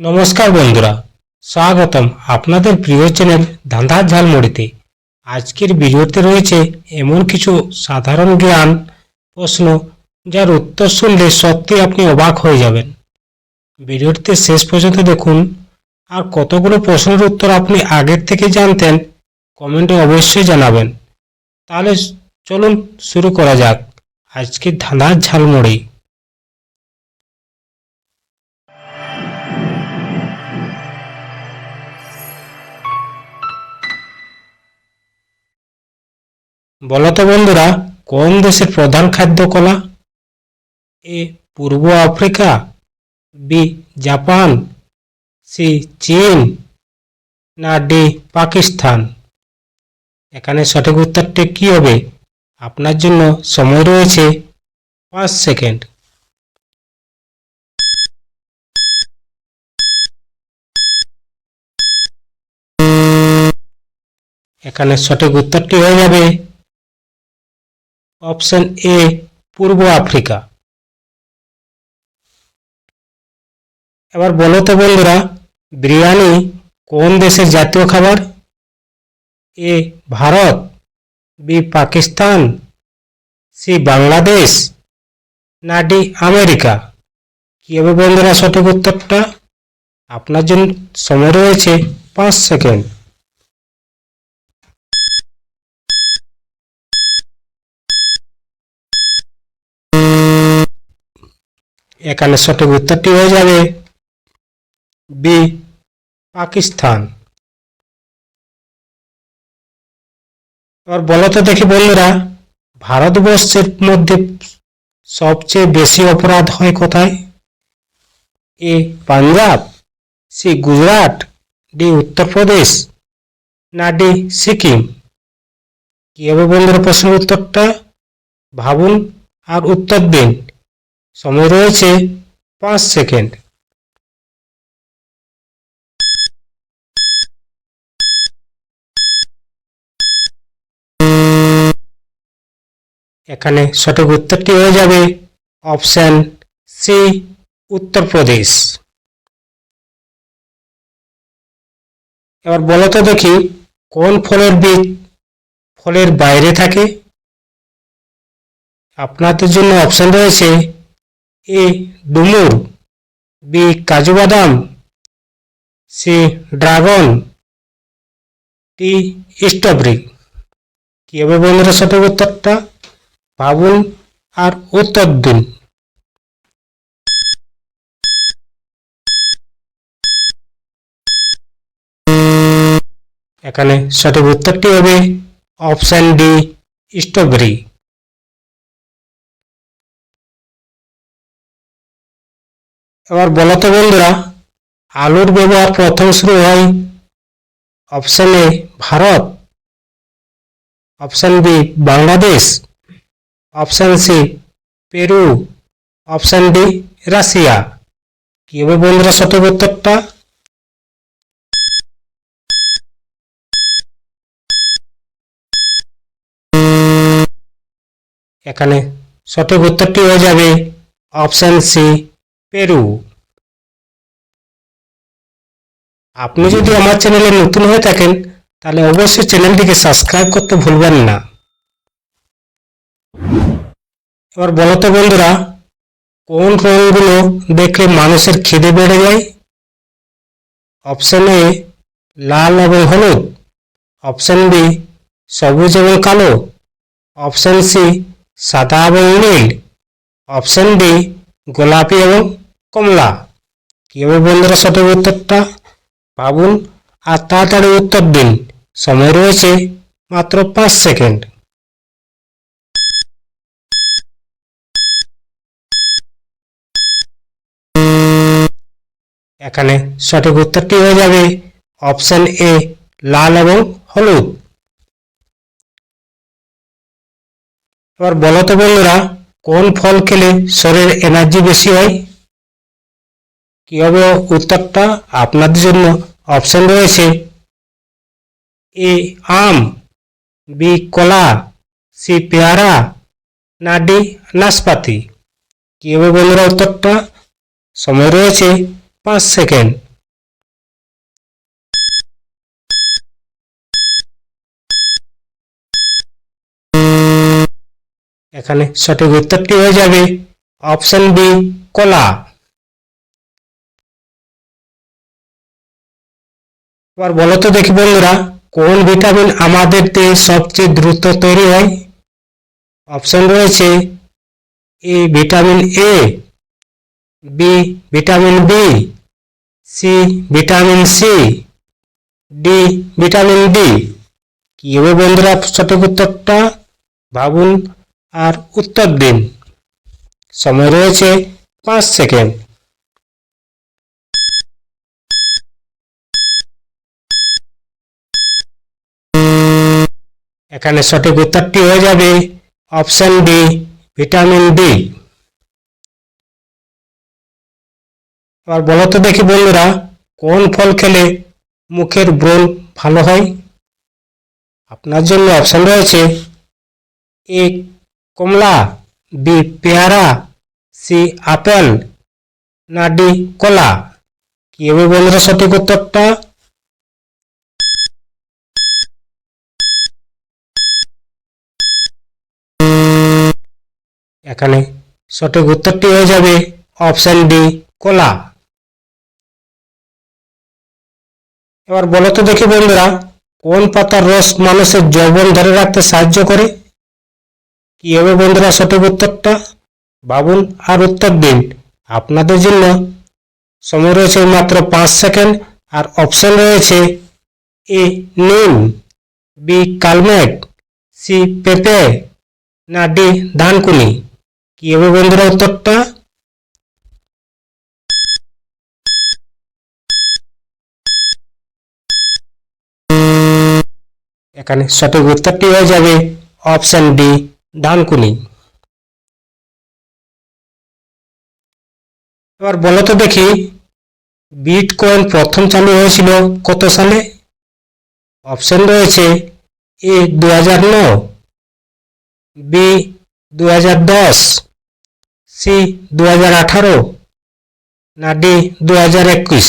নমস্কার বন্ধুরা, স্বাগতম আপনাদের প্রিয় চ্যানেল ধাঁধার ঝালমুড়িতে। আজকের ভিডিওতে রয়েছে এমন কিছু সাধারণ জ্ঞান, প্রশ্ন, যার উত্তর শুনলে সত্যি আপনি অবাক হয়ে যাবেন। ভিডিওটিতে শেষ পর্যন্ত দেখুন, আর কতগুলো প্রশ্নের উত্তর আপনি আগের থেকে জানতেন, কমেন্টে অবশ্যই জানাবেন। তাহলে চলুন শুরু করা যাক আজকের ধাঁধার ঝালমুড়ি। বলতো বন্ধুরা, কোন দেশের প্রধান খাদ্য কলা এ, পূর্ব আফ্রিকা, বি, জাপান, সি, চীন, না, ডি, পাকিস্তান। এখানে সঠিক উত্তরটি কি হবে? আপনার জন্য সময় রয়েছে পাঁচ সেকেন্ড। এখানে সঠিক উত্তরটি হয়ে যাবে অপশন এ, পূর্ব আফ্রিকা। এবার বলো তো বন্ধুরা, বিরিয়ানি কোন দেশের জাতীয় খাবার? A, Bharat, B, Pakistan, C, Bangladesh, না, ডি, আমেরিকা। কি হবে বন্ধুরা সঠিক উত্তরটা? আপনার জন্য সময় রয়েছে পাঁচ সেকেন্ড। এখানে সঠিক উত্তরটি হয়ে যাবে বি পাকিস্তান। এবার বলো তো দেখি বন্ধুরা, ভারতবর্ষের মধ্যে সবচেয়ে বেশি অপরাধ হয় কোথায়? A Punjab C Gujarat D Uttar Pradesh, না ডি সিকিম। কি হবে বন্ধুরা প্রশ্নের উত্তরটা? ভাবুন আর উত্তর দিন। সময় রয়েছে পাঁচ সেকেন্ড। এখানে সঠিক উত্তরটি হয়ে যাবে অপশন সি, উত্তরপ্রদেশ। এবার বলো তো দেখি কোন ফলের বীজ ফলের বাইরে থাকে? আপনাদের জন্য অপশন রয়েছে এ ডুমুর, বি কাজু বাদাম, সি ড্রাগন টি স্ট্রবেরি কি হবে বন্ধুরা সঠিক উত্তরটা? ভাবুন আর উত্তর দিন। এখানে সঠিক উত্তরটি হবে অপশন ডি স্ট্রবেরি এবার বলো তো বন্ধুরা, আলুর ব্যবহার প্রথম শুরু হয় option A Bharat option B Bangladesh option C Peru option D Russia. কি হবে বন্ধুরা সঠিক উত্তরটা? এখানে সঠিক উত্তরটি হয়ে যাবে অপশন সি পেরু। আপনি যদি আমার চ্যানেলে নতুন হয়ে থাকেন, তাহলে অবশ্যই চ্যানেলটিকে সাবস্ক্রাইব করতে ভুলবেন না। এবার বলো তো বন্ধুরা, কোন রঙগুলো দেখলে মানুষের খিদে বেড়ে যায়? অপশন এ লাল এবং হলুদ। অপশন বি সবুজ এবং কালো। অপশন সি সাদা এবং নীল। অপশন ডি গোলাপি এবং কমলা। কীভাবে বন্ধুরা সঠিক উত্তরটা? ভাবুন। আর তাড়াতাড়ি উত্তর দিন। সময় রয়েছে মাত্র পাঁচ সেকেন্ড। এখানে সঠিক উত্তরটি হয়ে যাবে? অপশন এ, লাল এবং হলুদ। এবার বলো তো বন্ধুরা, কোন ফল খেলে শরীরে এনার্জি বেশি হয়? কী হবে উত্তরটা আপনাদের জন্য অপশন রয়েছে? এ আম বি কলা সি পেয়ারা, না ডি নাশপাতি। কি হবে বন্ধুরা উত্তরটা? সময় রয়েছে পাঁচ সেকেন্ড। এখানে সঠিক উত্তরটি হয়ে যাবে অপশন বি কলা। এবার বলো তো দেখি বন্ধুরা, কোন ভিটামিন আমাদের দেহে সবচেয়ে দ্রুত তৈরি হয়? অপশন রয়েছে A, vitamin A, B, vitamin B, C, vitamin C, D, vitamin D. কি হবে বন্ধুরা সঠিক উত্তরটা? ভাবুন আর উত্তর দিন। সময় রয়েছে পাঁচ সেকেন্ড। এখানে সঠিক উত্তরটি হয়ে যাবে? Option D vitamin D. এবার বলো তো দেখি বন্ধুরা, কোন ফল খেলে মুখের ব্রণ ভালো হয়? আপনার জন্য অপশন রয়েছে, এ, কমলা, বি, পেয়ারা, সি, আপেল, না, ডি, কলা। কি হবে বন্ধুরা সঠিক উত্তরটা? এখানে সঠিক উত্তরটি হয়ে যাবে অপশন ডি, কলা। এবার বলো তো দেখি বন্ধুরা, কোন পাতার রস মানুষের যৌবন ধরে রাখতে সাহায্য করে? কি হবে বন্ধুরা সঠিক উত্তরটা? ভাবুন আর উত্তর দিন। আপনাদের জন্য সময় রয়েছে মাত্র পাঁচ সেকেন্ড আর অপশন রয়েছে এ, নিম, বি কালমেট সি, পেঁপে, না ডি, ধানকুনি। কি হবে বন্ধুরা উত্তরটা? এখানে সঠিক উত্তরটি হয়ে যাবে? অপশন ডি, ডানকুনি। এবার বলো তো দেখি, বিটকয়েন প্রথম চালু হয়েছিল কত সালে? অপশন রয়েছে এ দু হাজার বি দু হাজার দশ। সি দু হাজার আঠারো না ডি দু হাজার একুশ।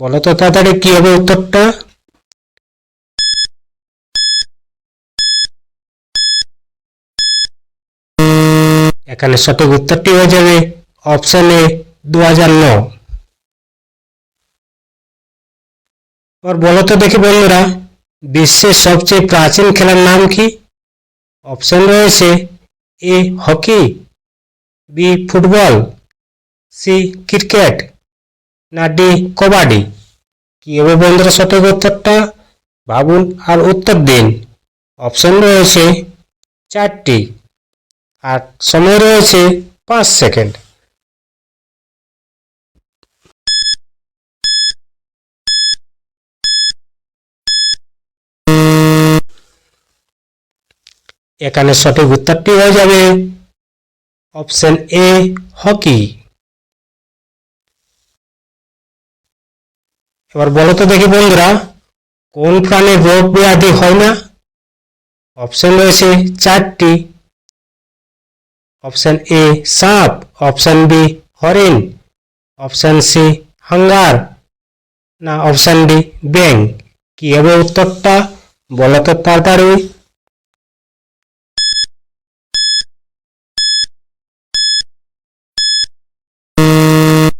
বলো তো তাড়াতাড়ি কি হবে উত্তরটা? এখানে সঠিক উত্তরটি হয়ে যাবে অপশন এ দু হাজার ন বলো তো দেখি বন্ধুরা, বিশ্বের সবচেয়ে প্রাচীন খেলার নাম কি? অপশন রয়েছে A hockey, B football, C cricket, না ডি কবাডি। কি হবে বন্ধুরা সঠিক উত্তরটা? ভাবুন আর উত্তর দিন। অপশন রয়েছে চারটি। আর সময় রয়েছে পাঁচ সেকেন্ড। এখানে সঠিক উত্তরটি হয়ে যাবে অপশন এ, হকি। এবার বলো তো দেখি বন্ধুরা, কোন প্রাণীর রোগ ব্যাধি হয় না? অপশন রয়েছে চারটি। অপশন এ, সাপ। অপশন বি, হরিণ। অপশন সি, হাঙ্গার। না, অপশন ডি ব্যাং কি হবে উত্তরটা? বলো তো তাড়াতাড়ি।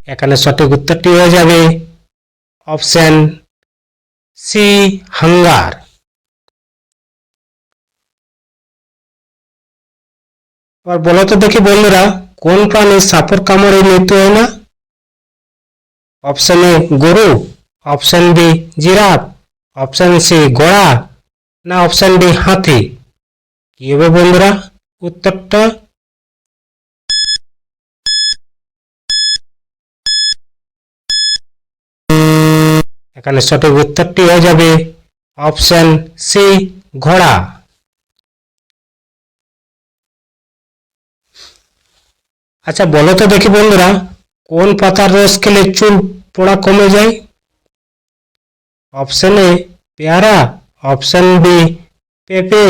এখানে সঠিক উত্তরটি হয়ে যাবে। অপশন সি, হাঙ্গার। এবার বলো তো দেখি বন্ধুরা, কোন প্রাণী সাপের কামড়ে মৃত্যু হয় না? অপশন এ, গরু। Option B, giraffe. Option C, ঘোড়া। না, অপশন ডি, হাতি। কি হবে বন্ধুরা? উত্তরটা এখানে সঠিক উত্তরটি হয়ে যাবে অপশন সি, ঘোড়া। আচ্ছা বলো তো দেখি বন্ধুরা, কোন পাতার রস খেলে চুল পোড়া কমে যায়? অপশন এ, পেয়ারা। অপশন বি, পেঁপে।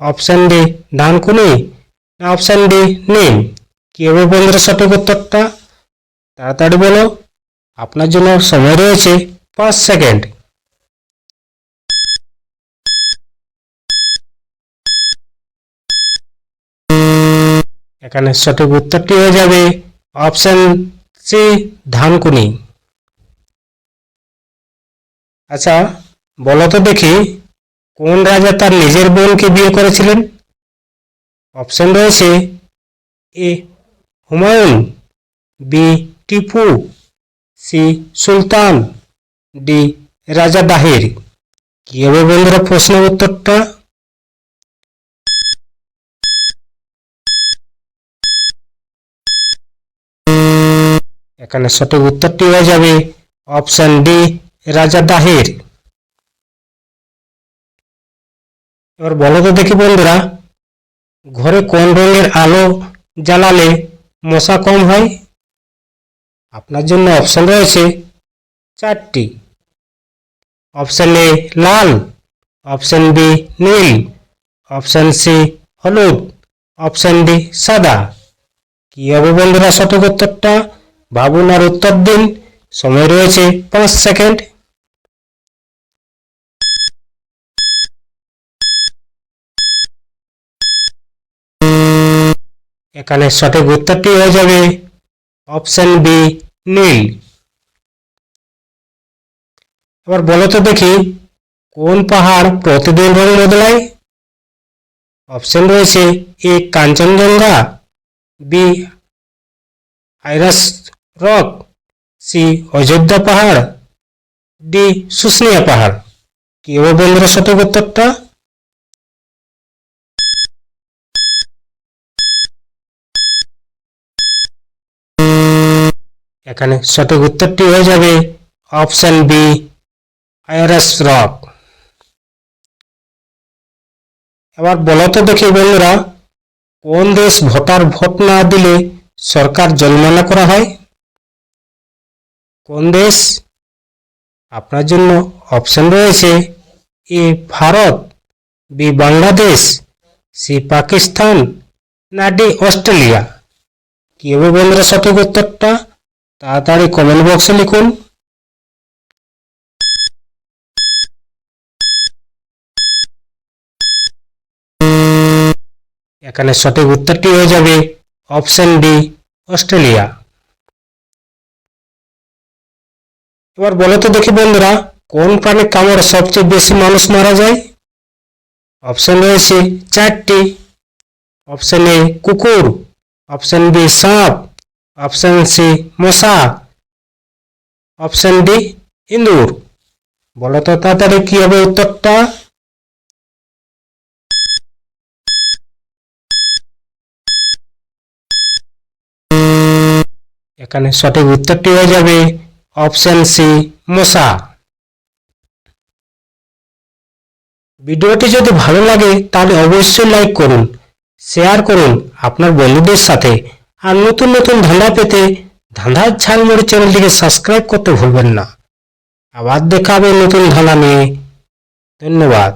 অপশন ডি, ধানকুনি। না, অপশন ডি, নিম। কি হবে বন্ধুরা সঠিক উত্তরটা? তাড়াতাড়ি বলো। আপনার জন্য সময় রয়েছে। পাঁচ সেকেন্ড এখানে সঠিক উত্তরটি হয়ে যাবে অপশন সি ধানকুনি। আচ্ছা বলো তো দেখি, কোন রাজা তার নিজের বোনকে বিয়ে করেছিলেন? অপশন রয়েছে A Humayun B Tipu C Sultan. D, Raja Dahir কি হবে বন্ধুরা প্রশ্নের উত্তরটা? এখানে সঠিক উত্তরটি হয়ে যাবে অপশন ডি, রাজা দাহির এবার বলো তো দেখি বন্ধুরা, ঘরে কোন রঙের আলো জ্বালালে মশা কম হয়? আপনার জন্য অপশন রয়েছে চারটি। অপশন এ লাল। অপশন বি নীল। অপশন সি হলুদ। অপশন ডি সাদা। কি হবে বন্ধুরা সঠিক উত্তরটা? ভাবুন আর উত্তর দিন। সময় রয়েছে পাঁচ সেকেন্ড। এখানে সঠিক উত্তরটি হয়ে যাবে। অপশন বি নীল। এবার বলো তো দেখি, কোন পাহাড় প্রতিদিন রং বদলায়? অপশন রয়েছে A, Kanchenjunga B Ayers rock C Ayodhya Pahar D Susunia পাহাড়। কি হবে বন্ধুরা সঠিক উত্তরটা? এখানে সঠিক উত্তরটি হয়ে যাবে অপশন বি আইরাস রক এবার বলো তো দেখি বন্ধুরা, কোন দেশ ভোটার ভোট না দিলে সরকার জরিমানা করা হয়? কোন দেশ? আপনার জন্য অপশন রয়েছে, A Bharat, B Bangladesh, C Pakistan, না ডি অস্ট্রেলিয়া। কি হবে বন্ধুরা সঠিক উত্তরটা? তাড়াতাড়ি কমেন্ট বক্সে লিখুন। এখানে সঠিক উত্তরটি হয়ে যাবে অপশন ডি, অস্ট্রেলিয়া। এবার বলো তো দেখি বন্ধুরা, কোন প্রাণী কামড়ে সবচেয়ে বেশি মানুষ মারা যায়? অপশন রয়েছে চারটি। অপশন এ কুকুর, অপশন বি সাপ, অপশন সি মশা, অপশন ডি ইঁদুর। বলো তো তাড়াতাড়ি কি হবে উত্তরটা? এখানে সঠিক উত্তরটি হয়ে যাবে? অপশন সি মশা। ভিডিওটি যদি ভালো লাগে, তাহলে অবশ্যই লাইক করুন শেয়ার করুন আপনার বন্ধুদের সাথে। আর নতুন নতুন ধাঁধা পেতে ধাঁধার ঝালমুড়ি চ্যানেলটিকে সাবস্ক্রাইব করতে ভুলবেন না। আবার দেখা হবে নতুন ধাঁধা নিয়ে। ধন্যবাদ।